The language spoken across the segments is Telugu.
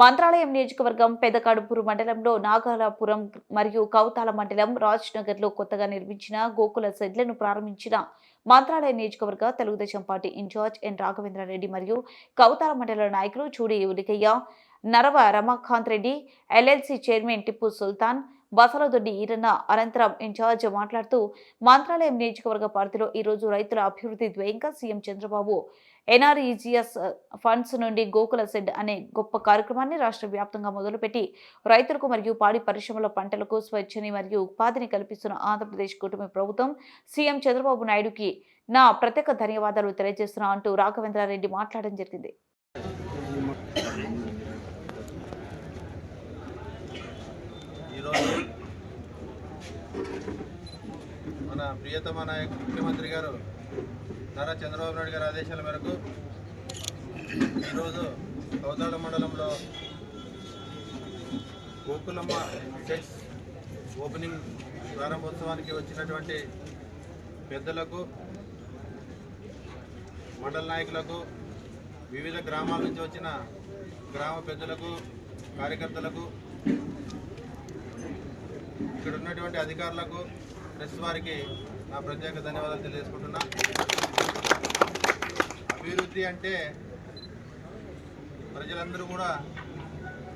మంత్రాలయం నియోజకవర్గం పెదకడుపూరు మండలంలో నాగాలాపురం మరియు కౌతాల మండలం రాజ్నగర్లో కొత్తగా నిర్మించిన గోకుల సెడ్లను ప్రారంభించిన మంత్రాలయ నియోజకవర్గ Telugu Desam party incharge N Raghavendra Reddy మరియు కౌతాల మండల నాయకులు చూడి ఉలికయ్య నరవ రమాకాంత్ రెడ్డి ఎల్ఎల్సి చైర్మన్ టిప్పు సుల్తాన్ బసలదొడ్డి ఈరన్న అనంతరం ఇన్ఛార్జ్ మాట్లాడుతూ మంత్రాలయం నియోజకవర్గ పరిధిలో ఈరోజు రైతుల అభివృద్ధి ధ్యేయంగా సీఎం చంద్రబాబు. ఎన్ఆర్ఈజీఎస్ ఫండ్స్ నుండి గోకుల సెడ్ అనే గొప్ప కార్యక్రమాన్ని రాష్ట్ర వ్యాప్తంగా మొదలుపెట్టి రైతులకు మరియు పాడి పరిశ్రమల పంటలకు స్వచ్ఛని మరియు ఉపాధిని కల్పిస్తున్న ఆంధ్రప్రదేశ్ కూటమి ప్రభుత్వం సీఎం చంద్రబాబు నాయుడుకి నా ప్రత్యేక ధన్యవాదాలు తెలియజేస్తున్నా అంటూ రాఘవేంద్రారెడ్డి మాట్లాడడం జరిగింది ఈరోజు మన ప్రియతమ నాయకు ముఖ్యమంత్రి గారు నారా చంద్రబాబు నాయుడు గారి ఆదేశాల మేరకు ఈరోజు కౌతాళ మండలంలో గోకులమ్మ సెట్స్ ఓపెనింగ్ ప్రారంభోత్సవానికి వచ్చినటువంటి పెద్దలకు మండల నాయకులకు వివిధ గ్రామాల నుంచి వచ్చిన గ్రామ పెద్దలకు కార్యకర్తలకు ఇక్కడ ఉన్నటువంటి అధికారులకు ప్రెస్ వారికి నా ప్రత్యేక ధన్యవాదాలు తెలియజేసుకుంటున్నా. అభివృద్ధి అంటే ప్రజలందరూ కూడా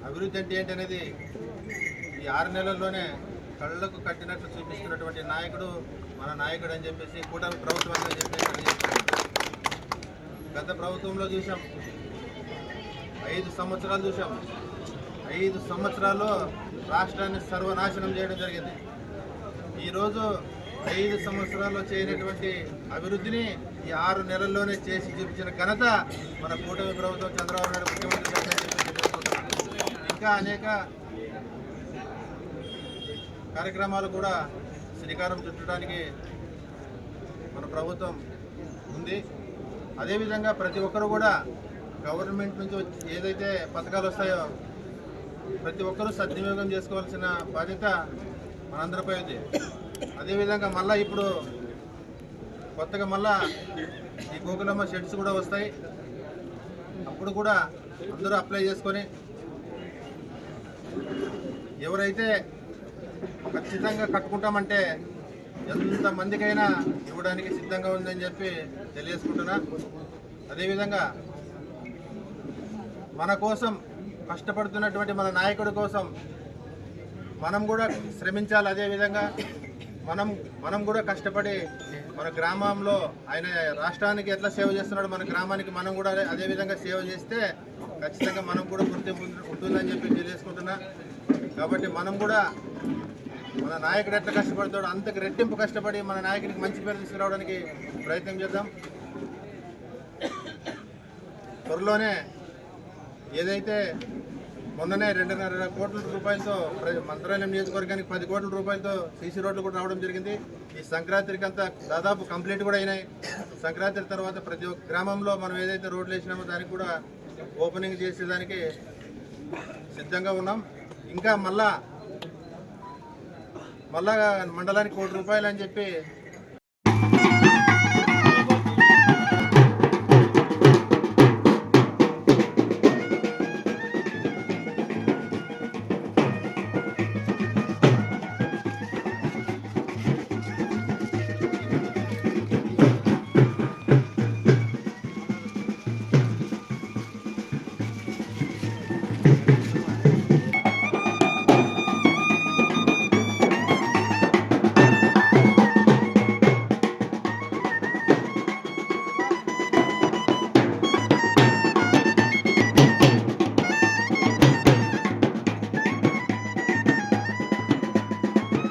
అభివృద్ధి అంటే ఏంటనేది అనేది ఈ ఆరు నెలల్లోనే కళ్ళకు కట్టినట్లు చూపిస్తున్నటువంటి నాయకుడు మన నాయకుడు అని చెప్పేసి కూటమి ప్రభుత్వం అని చెప్పేసి గత ప్రభుత్వంలో చూసాం ఐదు సంవత్సరాలు చూసాం. ఐదు సంవత్సరాలు రాష్ట్రాన్ని సర్వనాశనం చేయడం జరిగింది. ఈరోజు ఐదు సంవత్సరాల్లో చేయనటువంటి అభివృద్ధిని ఈ ఆరు నెలల్లోనే చేసి చూపించిన ఘనత మన కూటమి ప్రభుత్వం చంద్రబాబు నాయుడు ముఖ్యమంత్రి ఇంకా అనేక కార్యక్రమాలు కూడా శ్రీకారం చుట్టడానికి మన ప్రభుత్వం ఉంది. అదేవిధంగా ప్రతి ఒక్కరు కూడా గవర్నమెంట్ నుంచి ఏదైతే పథకాలు వస్తాయో ప్రతి ఒక్కరూ సద్వినియోగం చేసుకోవాల్సిన బాధ్యత మనందరిపై ఉంది అదేవిధంగా మళ్ళీ ఇప్పుడు కొత్తగా మళ్ళా ఈ గోకులమ్మ షెడ్స్ కూడా వస్తాయి. అప్పుడు కూడా అందరూ అప్లై చేసుకొని ఎవరైతే ఖచ్చితంగా కట్టుకుంటామంటే ఎంత మందికైనా ఇవ్వడానికి సిద్ధంగా ఉందని చెప్పి తెలియజేసుకుంటున్నా. అదేవిధంగా మన కోసం కష్టపడుతున్నటువంటి మన నాయకుడి కోసం మనం కూడా శ్రమించాలి అదేవిధంగా మనం మనం కూడా కష్టపడి మన గ్రామంలో ఆయన రాష్ట్రానికి ఎట్లా సేవ చేస్తున్నాడు మన గ్రామానికి మనం కూడా అదే- అదేవిధంగా సేవ చేస్తే ఖచ్చితంగా మనం కూడా గుర్తింపు ఉంటుందని చెప్పి తెలియజేసుకుంటున్నా. కాబట్టి మనం కూడా మన నాయకుడు ఎట్లా కష్టపడతాడు అంతకు రెట్టింపు కష్టపడి మన నాయకుడికి మంచి పేరు తీసుకురావడానికి ప్రయత్నం చేద్దాం. త్వరలోనే ఏదైతే మొన్ననే రెండున్నర కోట్ల రూపాయలతో మంత్రాలయం నియోజకవర్గానికి పది కోట్ల రూపాయలతో సీసీ రోడ్లు కూడా రావడం జరిగింది. ఈ సంక్రాంతికి అంతా దాదాపు కంప్లీట్ కూడా అయినాయి. సంక్రాంతి తర్వాత ప్రతి ఒక్క గ్రామంలో మనం ఏదైతే రోడ్లు వేసినామో దానికి కూడా ఓపెనింగ్ చేసేదానికి సిద్ధంగా ఉన్నాం. ఇంకా మళ్ళా మళ్ళా మండలానికి కోటి రూపాయలు అని చెప్పి